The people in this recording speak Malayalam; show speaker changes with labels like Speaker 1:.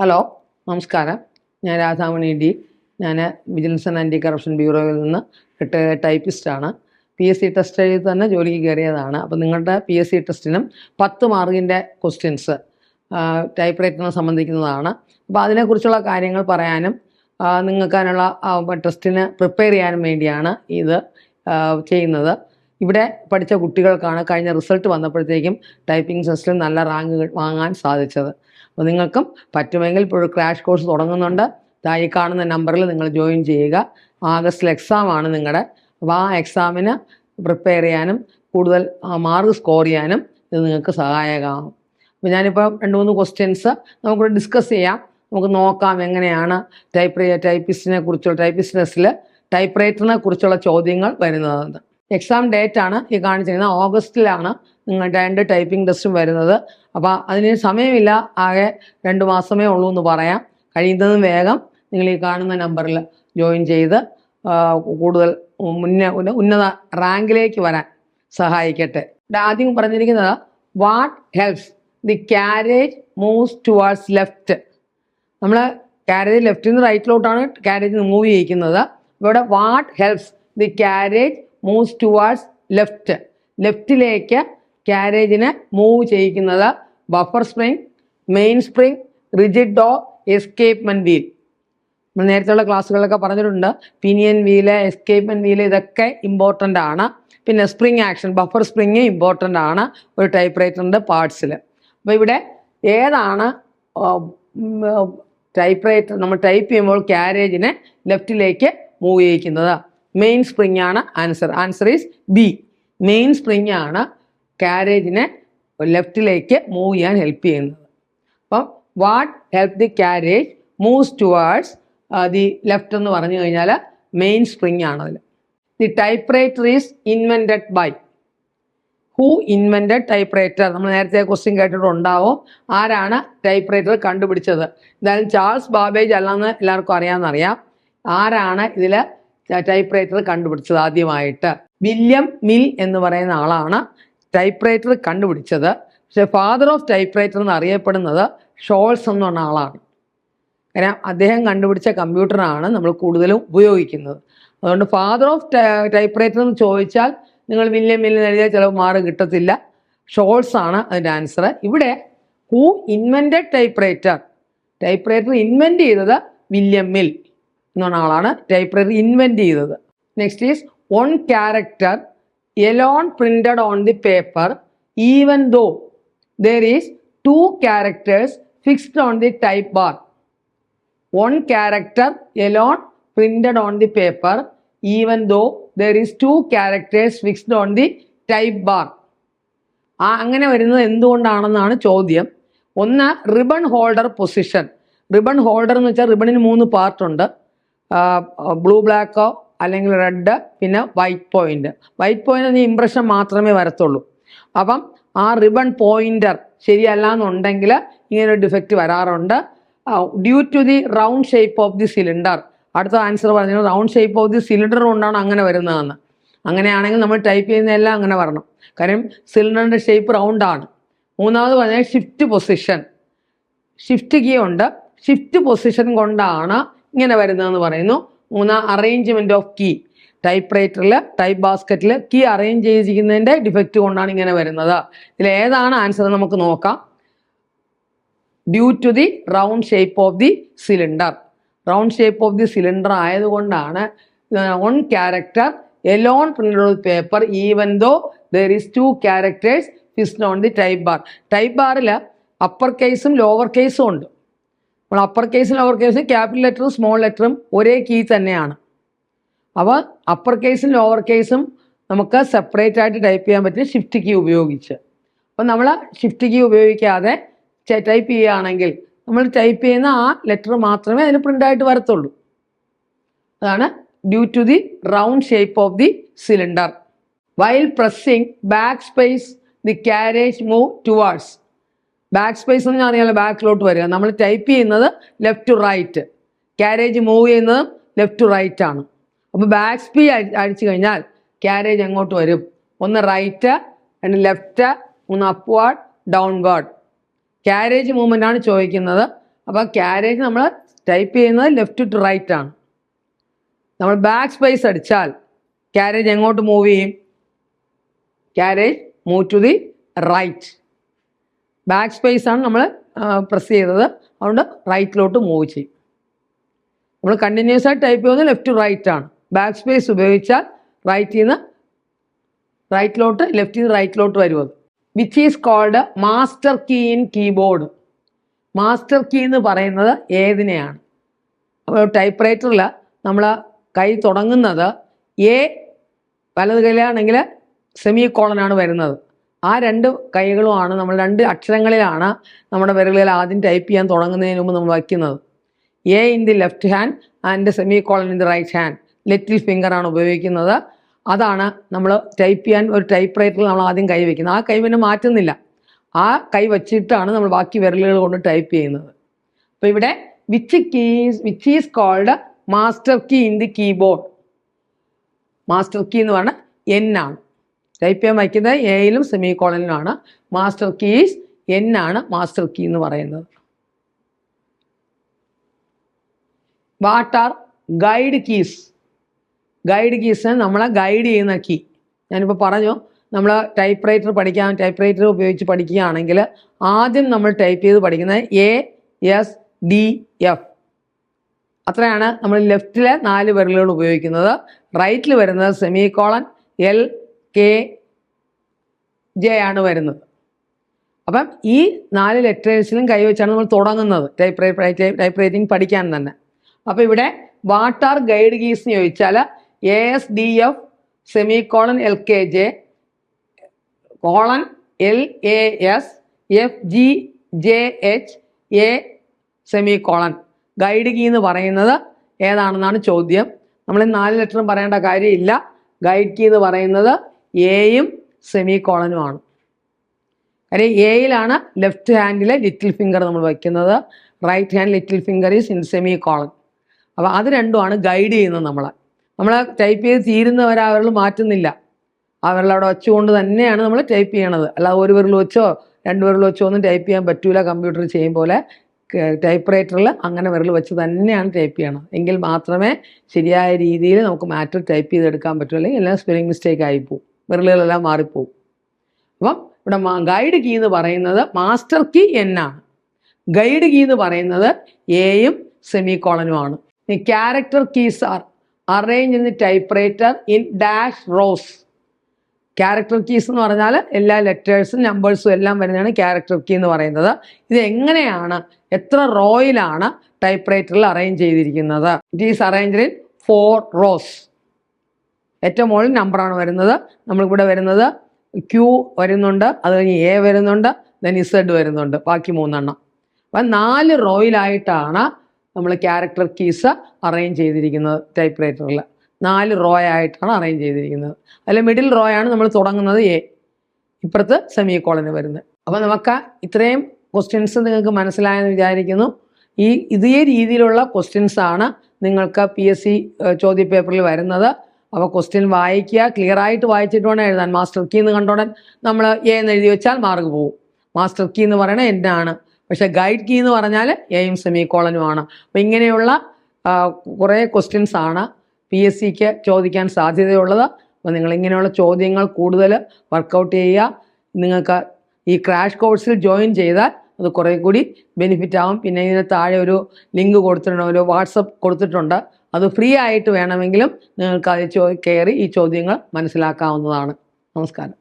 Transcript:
Speaker 1: ഹലോ നമസ്കാരം. ഞാൻ രാധാമണി ഡി. ഞാൻ വിജിലൻസ് ആൻഡ് ആന്റി കറപ്ഷൻ ബ്യൂറോയിൽ നിന്ന് റിട്ടയർഡ് ടൈപ്പിസ്റ്റാണ്. പി എസ് സി ടെസ്റ്റ് എഴുതി തന്നെ ജോലിക്ക് കയറിയതാണ്. അപ്പോൾ നിങ്ങളുടെ പി എസ് സി ടെസ്റ്റിനും പത്ത് മാർക്കിന്റെ ക്വസ്റ്റ്യൻസ് ടൈപ്പ് റൈറ്ററിനെ സംബന്ധിക്കുന്നതാണ്. അപ്പോൾ അതിനെക്കുറിച്ചുള്ള കാര്യങ്ങൾ പറയാനും നിങ്ങൾക്ക് ടെസ്റ്റിന് പ്രിപ്പയർ ചെയ്യാനും വേണ്ടിയാണ് ഇത് ചെയ്യുന്നത്. ഇവിടെ പഠിച്ച കുട്ടികൾക്കാണ് കഴിഞ്ഞ റിസൾട്ട് വന്നപ്പോഴത്തേക്കും ടൈപ്പിംഗ് ടെസ്റ്റിൽ നല്ല റാങ്ക് വാങ്ങാൻ സാധിച്ചത്. അപ്പോൾ നിങ്ങൾക്കും പറ്റുമെങ്കിൽ ഇപ്പോൾ ക്രാഷ് കോഴ്സ് തുടങ്ങുന്നുണ്ട്. ഈ കാണുന്ന നമ്പറിൽ നിങ്ങൾ ജോയിൻ ചെയ്യുക. ആഗസ്റ്റിൽ എക്സാം ആണ് നിങ്ങളുടെ അപ്പോൾ ആ എക്സാമിന് പ്രിപ്പയർ ചെയ്യാനും കൂടുതൽ മാർക്ക് സ്കോർ ചെയ്യാനും ഇത് നിങ്ങൾക്ക് സഹായകമാകും. അപ്പോൾ ഞാനിപ്പോൾ രണ്ട് മൂന്ന് ക്വസ്റ്റ്യൻസ് നമുക്കൊരു ഡിസ്കസ് ചെയ്യാം. നമുക്ക് നോക്കാം എങ്ങനെയാണ് ടൈപ്പ് ടൈപ്പിസ്റ്റിനെ കുറിച്ചുള്ള ടൈപ്പിസ്റ്റിനെസ്സിൽ ടൈപ്പ് റൈറ്ററിനെ കുറിച്ചുള്ള ചോദ്യങ്ങൾ വരുന്നതെന്ന് എക്സാം ഡേറ്റ് ആണ് ഈ കാണിച്ചിരിക്കുന്നത്. ഓഗസ്റ്റിലാണ് നിങ്ങളുടെ രണ്ട് ടൈപ്പിംഗ് ടെസ്റ്റും വരുന്നത്. അപ്പോൾ അതിന് സമയമില്ല. ആകെ രണ്ട് മാസമേ ഉള്ളൂ എന്ന് പറയാം. കഴിയുന്നതും വേഗം നിങ്ങൾ ഈ കാണുന്ന നമ്പറിൽ ജോയിൻ ചെയ്ത് കൂടുതൽ മുന്ന ഉന്നത റാങ്കിലേക്ക് വരാൻ സഹായിക്കട്ടെ. ആദ്യം പറഞ്ഞിരിക്കുന്നത് what helps the carriage moves towards left നമ്മൾ ക്യാരേജ് ലെഫ്റ്റിൽ നിന്ന് റൈറ്റിലോട്ടാണ് ക്യാരേജ് മൂവ് ചെയ്യിക്കുന്നത്. ഇവിടെ what helps the carriage moves towards left ലെഫ്റ്റിലേക്ക് ക്യാരേജിനെ move ചെയ്യിക്കുന്നത് buffer spring main spring rigid ഡോ എസ്കേപ്മെന്റ് വീൽ നമ്മൾ നേരത്തെ ഉള്ള ക്ലാസ്സുകളിലൊക്കെ പറഞ്ഞിട്ടുണ്ട് പിനിയൻ വീൽ എസ്കേപ്മെന്റ് വീൽ ഇതൊക്കെ ഇമ്പോർട്ടന്റ് ആണ്. പിന്നെ spring action buffer spring important ആണ്. ഒരു ടൈപ്പ് റൈറ്ററിന്റെ പാർട്സിൽ അപ്പോൾ ഇവിടെ ഏതാണ് ടൈപ്പ് റൈറ്റർ നമ്മൾ ടൈപ്പ് ചെയ്യുമ്പോൾ ക്യാരേജിനെ ലെഫ്റ്റിലേക്ക് മൂവ് ചെയ്യിക്കുന്നത്? മെയിൻ സ്പ്രിങ് ആണ് answer answer is B main spring ആണ് കാരേജിനെ ലെഫ്റ്റിലേക്ക് മൂവ് ചെയ്യാൻ ഹെൽപ്പ് ചെയ്യുന്നത്. അപ്പം what help the carriage moves towards the left എന്ന് പറഞ്ഞു കഴിഞ്ഞാൽ മെയിൻ സ്പ്രിങ് ആണ് the typewriter is invented by who invented typewriter നമ്മൾ നേരത്തെ ക്വസ്റ്റ്യൻ കേട്ടിട്ടുണ്ടാവും ആരാണ് ടൈപ്പ് റൈറ്റർ കണ്ടുപിടിച്ചത്? എന്തായാലും ചാൾസ് ബാബേജ് അല്ലെന്ന് എല്ലാവർക്കും അറിയാമെന്നറിയാം ആരാണ് ഇതിൽ ടൈപ്പ് റൈറ്റർ കണ്ടുപിടിച്ചത് ആദ്യമായിട്ട്. വില്യം മിൽ എന്ന് പറയുന്ന ആളാണ് ടൈപ്പ് റൈറ്റർ കണ്ടുപിടിച്ചത്. പക്ഷെ ഫാദർ ഓഫ് ടൈപ്പ് റൈറ്റർ എന്ന് അറിയപ്പെടുന്നത് ഷോൾസ് എന്ന് പറഞ്ഞ ആളാണ്. കാരണം അദ്ദേഹം കണ്ടുപിടിച്ച കമ്പ്യൂട്ടറാണ് നമ്മൾ കൂടുതലും ഉപയോഗിക്കുന്നത്. അതുകൊണ്ട് ഫാദർ ഓഫ് ടൈപ്പ് റൈറ്റർ എന്ന് ചോദിച്ചാൽ നിങ്ങൾ വില്യം മില്ലിൽ എഴുതിയാൽ ചിലപ്പോൾ മാറി കിട്ടത്തില്ല. ഷോൾസ് ആണ് അതിന്റെ ആൻസർ ഇവിടെ who invented typewriter typewriter invent ചെയ്തത് വില്യം മിൽ എന്ന് ആളാണ് ലൈബ്രറി ഇൻവെന്റ് ചെയ്തത്. Next is one character alone printed on the paper even though there is two characters fixed on the type bar one character alone printed on the paper even though there is two characters fixed on the type bar ആ അങ്ങനെ വരുന്നത് എന്തുകൊണ്ടാണെന്നാണ് ചോദ്യം. ഒന്ന് ribbon holder position ribbon holder എന്ന് വെച്ചാൽ റിബണിന് മൂന്ന് പാർട്ടുണ്ട് ബ്ലൂ ബ്ലാക്കോ അല്ലെങ്കിൽ റെഡ് പിന്നെ white point white point impression മാത്രമേ വരത്തുള്ളൂ. അപ്പം ആ റിബൺ പോയിന്റർ ശരിയല്ല എന്നുണ്ടെങ്കിൽ ഇങ്ങനെ ഒരു ഡിഫക്റ്റ് വരാറുണ്ട്. Due to the round shape of the cylinder അടുത്ത ആൻസർ പറഞ്ഞു round shape of the cylinder കൊണ്ടാണ് അങ്ങനെ വരുന്നതെന്ന്. അങ്ങനെയാണെങ്കിൽ നമ്മൾ ടൈപ്പ് ചെയ്യുന്നതെല്ലാം അങ്ങനെ വരണം. കാര്യം സിലിണ്ടറിന്റെ ഷേപ്പ് റൗണ്ടാണ് മൂന്നാമത് പറഞ്ഞാൽ ഷിഫ്റ്റ് പൊസിഷൻ ഷിഫ്റ്റ് കീ ഉണ്ട്. ഷിഫ്റ്റ് പൊസിഷൻ കൊണ്ടാണ് ഇങ്ങനെ വരുന്നതെന്ന് പറയുന്നു. മൂന്നാം അറേഞ്ച്മെന്റ് ഓഫ് കീ ടൈപ്പ് റൈറ്ററിൽ ടൈപ്പ് ബാസ്ക്കറ്റിൽ കീ അറേഞ്ച് ചെയ്തിരിക്കുന്നതിന്റെ ഡിഫക്റ്റ് കൊണ്ടാണ് ഇങ്ങനെ വരുന്നത്. ഇതിൽ ഏതാണ് ആൻസർ നമുക്ക് നോക്കാം. Due to the round shape of the cylinder round shape of the cylinder ആയതുകൊണ്ടാണ് one character alone printed paper even though there is two characters fixed on the type bar type ബാറിൽ അപ്പർ കേസും ലോവർ കേസും ഉണ്ട്. അപ്പോൾ അപ്പർ കേസും ലോവർ കേസും ക്യാപിറ്റൽ ലെറ്ററും സ്മോൾ ലെറ്ററും ഒരേ കീ തന്നെയാണ്. അപ്പോൾ അപ്പർ കേസും ലോവർ കേസും നമുക്ക് സെപ്പറേറ്റ് ആയിട്ട് ടൈപ്പ് ചെയ്യാൻ പറ്റും ഷിഫ്റ്റ് കീ ഉപയോഗിച്ച്. അപ്പം നമ്മൾ ഷിഫ്റ്റ് കീ ഉപയോഗിക്കാതെ ടൈപ്പ് ചെയ്യുകയാണെങ്കിൽ നമ്മൾ ടൈപ്പ് ചെയ്യുന്ന ആ ലെറ്റർ മാത്രമേ അതിന് പ്രിന്റായിട്ട് വരത്തുള്ളൂ. അതാണ് due to the round shape of the cylinder while pressing back space the carriage move towards back space എന്ന് പറഞ്ഞാൽ ബാക്കിലോട്ട് വരിക. നമ്മൾ ടൈപ്പ് ചെയ്യുന്നത് left to right carriage move ചെയ്യുന്നത് ലെഫ്റ്റ് ടു റൈറ്റ് ആണ്. അപ്പോൾ ബാക്ക് സ്പീ അടിച്ചു കഴിഞ്ഞാൽ ക്യാരേജ് എങ്ങോട്ട് വരും. ഒന്ന് റൈറ്റ് രണ്ട് ലെഫ്റ്റ് ഒന്ന് അപ്വാർഡ് ഡൗൺവേർഡ് ക്യാരേജ് മൂവ്മെന്റ് ആണ് ചോദിക്കുന്നത്. അപ്പോൾ ക്യാരേജ് നമ്മൾ ടൈപ്പ് ചെയ്യുന്നത് ലെഫ്റ്റ് ടു റൈറ്റ് ആണ്. നമ്മൾ ബാക്ക് സ്പേസ് അടിച്ചാൽ ക്യാരേജ് എങ്ങോട്ട് മൂവ് ചെയ്യും? Carriage move to the right back space ആണ് നമ്മൾ പ്രസ് ചെയ്തത്. അതുകൊണ്ട് റൈറ്റിലോട്ട് മൂവ് ചെയ്യും. നമ്മൾ കണ്ടിന്യൂസ് ആയി ടൈപ്പ് ചെയ്യുന്നത് ലെഫ്റ്റ് ടു റൈറ്റ് ആണ്. ബാക്ക് സ്പേസ് ഉപയോഗിച്ചാൽ റൈറ്റിൽ നിന്ന് റൈറ്റിലോട്ട് ലെഫ്റ്റിൽ നിന്ന് റൈറ്റിലോട്ട് വരും അത്. Which is called master key in keyboard master key എന്ന് പറയുന്നത് ഏതിനെയാണ്? അപ്പോൾ ടൈപ്പ് റൈറ്ററിൽ നമ്മൾ കൈ തുടങ്ങുന്നത് എ വലത് കൈയിലാണെങ്കിൽ സെമി കോളനാണ് വരുന്നത്. ആ രണ്ട് കൈകളുമാണ് നമ്മൾ രണ്ട് അക്ഷരങ്ങളിലാണ് നമ്മുടെ വിരലുകൾ ആദ്യം ടൈപ്പ് ചെയ്യാൻ തുടങ്ങുന്നതിന് മുമ്പ് നമ്മൾ വയ്ക്കുന്നത്. A in the left hand and semicolon in the right hand little finger ആണ് ഉപയോഗിക്കുന്നത്. അതാണ് നമ്മൾ ടൈപ്പ് ചെയ്യാൻ ഒരു ടൈപ്പ് റൈറ്ററിൽ നമ്മൾ ആദ്യം കൈ വയ്ക്കുന്നത് ആ കൈ പിന്നെ മാറ്റുന്നില്ല. ആ കൈ വച്ചിട്ടാണ് നമ്മൾ ബാക്കി വിരലുകൾ കൊണ്ട് ടൈപ്പ് ചെയ്യുന്നത്. അപ്പോൾ ഇവിടെ which keys which is called master key in the keyboard master key എന്ന് പറഞ്ഞാൽ എൻ ആണ്. ടൈപ്പ് ചെയ്യാൻ വയ്ക്കുന്നത് എയിലും സെമി കോളനിലുമാണ് മാസ്റ്റർ കീസ് എൻ ആണ് മാസ്റ്റർ കീ എന്ന് പറയുന്നത്. What are guide keys guide keys നമ്മളെ ഗൈഡ് ചെയ്യുന്ന കീ ഞാനിപ്പോൾ പറഞ്ഞു നമ്മൾ ടൈപ്പ് റൈറ്റർ പഠിക്കാൻ ടൈപ്പ് റൈറ്റർ ഉപയോഗിച്ച് പഠിക്കുകയാണെങ്കിൽ ആദ്യം നമ്മൾ ടൈപ്പ് ചെയ്ത് പഠിക്കുന്നത് എ എസ് ഡി എഫ് അത്രയാണ് നമ്മൾ ലെഫ്റ്റിലെ നാല് വിരലുകൾ ഉപയോഗിക്കുന്നത്. റൈറ്റിൽ വരുന്നത് semicolon L K J ആണ് വരുന്നത്. അപ്പം ഈ നാല് ലെറ്റേഴ്സിലും കൈവച്ചാണ് നമ്മൾ തുടങ്ങുന്നത്. ടൈപ്പ് ടൈപ്പ് റൈറ്റിംഗ് പഠിക്കാൻ തന്നെ. അപ്പോൾ ഇവിടെ വാട്ട് ആർ ഗൈഡ് കീസ് എന്ന് ചോദിച്ചാൽ A S D F semicolon L K J colon L A S F G J H A semicolon guide key എന്ന് പറയുന്നത് ഏതാണെന്നാണ് ചോദ്യം. നമ്മൾ നാല് ലെറ്ററും പറയേണ്ട കാര്യമില്ല. ഗൈഡ് കീ എന്ന് പറയുന്നത് എയും സെമി കോളനുമാണ് കാര്യം എയിലാണ് ലെഫ്റ്റ് ഹാൻഡിലെ ലിറ്റിൽ ഫിംഗർ നമ്മൾ വയ്ക്കുന്നത്. Right hand little finger is in semicolon അപ്പോൾ അത് രണ്ടുമാണ് ഗൈഡ് ചെയ്യുന്നത് നമ്മളെ. നമ്മൾ ടൈപ്പ് ചെയ്ത് തീരുന്നവരെ അവരിൽ മാറ്റുന്നില്ല. അവരിൽ അവിടെ വെച്ചുകൊണ്ട് തന്നെയാണ് നമ്മൾ ടൈപ്പ് ചെയ്യണത്. അല്ലാതെ ഒരു വിരൽ വെച്ചോ രണ്ട് വിരൽ വെച്ചോ ഒന്നും ടൈപ്പ് ചെയ്യാൻ പറ്റൂല കമ്പ്യൂട്ടറിൽ ചെയ്യും പോലെ. ടൈപ്പ് റൈറ്ററിൽ അങ്ങനെ വിരൽ വെച്ച് തന്നെയാണ് ടൈപ്പ് ചെയ്യണം എങ്കിൽ മാത്രമേ ശരിയായ രീതിയിൽ നമുക്ക് മാറ്റർ ടൈപ്പ് ചെയ്തെടുക്കാൻ പറ്റൂ. അല്ലെങ്കിൽ എല്ലാം സ്പെല്ലിംഗ് മിസ്റ്റേക്ക് ആയിപ്പോവും വിരലുകളെല്ലാം മാറിപ്പോവും. അപ്പം ഇവിടെ ഗൈഡ് കീ എന്ന് പറയുന്നത് മാസ്റ്റർ കീ എന്നാണ് ഗൈഡ് കീ എന്ന് പറയുന്നത് എയും semi കോളനുമാണ് character keys are arrange in the typewriter in dash rows character keys എന്ന് പറഞ്ഞാൽ എല്ലാ ലെറ്റേഴ്സും നമ്പേഴ്സും എല്ലാം വരുന്നതാണ് ക്യാരക്ടർ കീ എന്ന് പറയുന്നത്. ഇത് എങ്ങനെയാണ് എത്ര റോയിലാണ് ടൈപ്പ് റൈറ്ററിൽ അറേഞ്ച് ചെയ്തിരിക്കുന്നത്? It is arranged in four rows ഏറ്റവും മുകളിൽ നമ്പറാണ് വരുന്നത്. നമ്മളിവിടെ വരുന്നത് ക്യൂ വരുന്നുണ്ട് അത് കഴിഞ്ഞ് എ വരുന്നുണ്ട് ദെൻ ഇസഡ് വരുന്നുണ്ട്. ബാക്കി മൂന്നെണ്ണം. അപ്പം നാല് റോയിലായിട്ടാണ് നമ്മൾ ക്യാരക്ടർ കീസ് അറേഞ്ച് ചെയ്തിരിക്കുന്നത് ടൈപ്പ് റൈറ്ററിൽ നാല് റോ ആയിട്ടാണ് അറേഞ്ച് ചെയ്തിരിക്കുന്നത്. അതിൽ മിഡിൽ റോ ആണ് നമ്മൾ തുടങ്ങുന്നത് എ ഇപ്പുറത്ത് സെമി കോളന് വരുന്നത്. അപ്പോൾ നമുക്ക് ഇത്രയും ക്വസ്റ്റ്യൻസ് നിങ്ങൾക്ക് മനസ്സിലായെന്ന് വിചാരിക്കുന്നു. ഈ ഇതേ രീതിയിലുള്ള ക്വസ്റ്റ്യൻസ് ആണ് നിങ്ങൾക്ക് പി എസ് സി ചോദ്യപേപ്പറിൽ വരുന്നത്. അപ്പോൾ ക്വസ്റ്റ്യൻ വായിക്കുക ക്ലിയർ ആയിട്ട് വായിച്ചിട്ട് വേണം എഴുതാൻ. മാസ്റ്റർ കീ എന്ന് കണ്ടോടൻ നമ്മൾ എ എന്ന് എഴുതി വെച്ചാൽ മാർക്ക് പോകും. മാസ്റ്റർ കീ എന്ന് പറയണത് എന്നാണ് പക്ഷേ ഗൈഡ് കീ എന്ന് പറഞ്ഞാൽ എയും സെമി കോളനുമാണ് അപ്പോൾ ഇങ്ങനെയുള്ള കുറേ ക്വസ്റ്റ്യൻസ് ആണ് പി എസ് സിക്ക് ചോദിക്കാൻ സാധ്യതയുള്ളത്. അപ്പോൾ നിങ്ങൾ ഇങ്ങനെയുള്ള ചോദ്യങ്ങൾ കൂടുതൽ വർക്കൗട്ട് ചെയ്യുക. നിങ്ങൾക്ക് ഈ ക്രാഷ് കോഴ്സിൽ ജോയിൻ ചെയ്താൽ അത് കുറേ കൂടി ബെനിഫിറ്റ് ആവും. പിന്നെ ഇതിന് താഴെ ഒരു ലിങ്ക് കൊടുത്തിട്ടുണ്ട്. ഒരു വാട്സപ്പ് കൊടുത്തിട്ടുണ്ട്. അത് ഫ്രീ ആയിട്ട് വേണമെങ്കിലും നിങ്ങൾക്ക് അത് കയറി ഈ ചോദ്യങ്ങൾ മനസ്സിലാക്കാവുന്നതാണ്. നമസ്കാരം.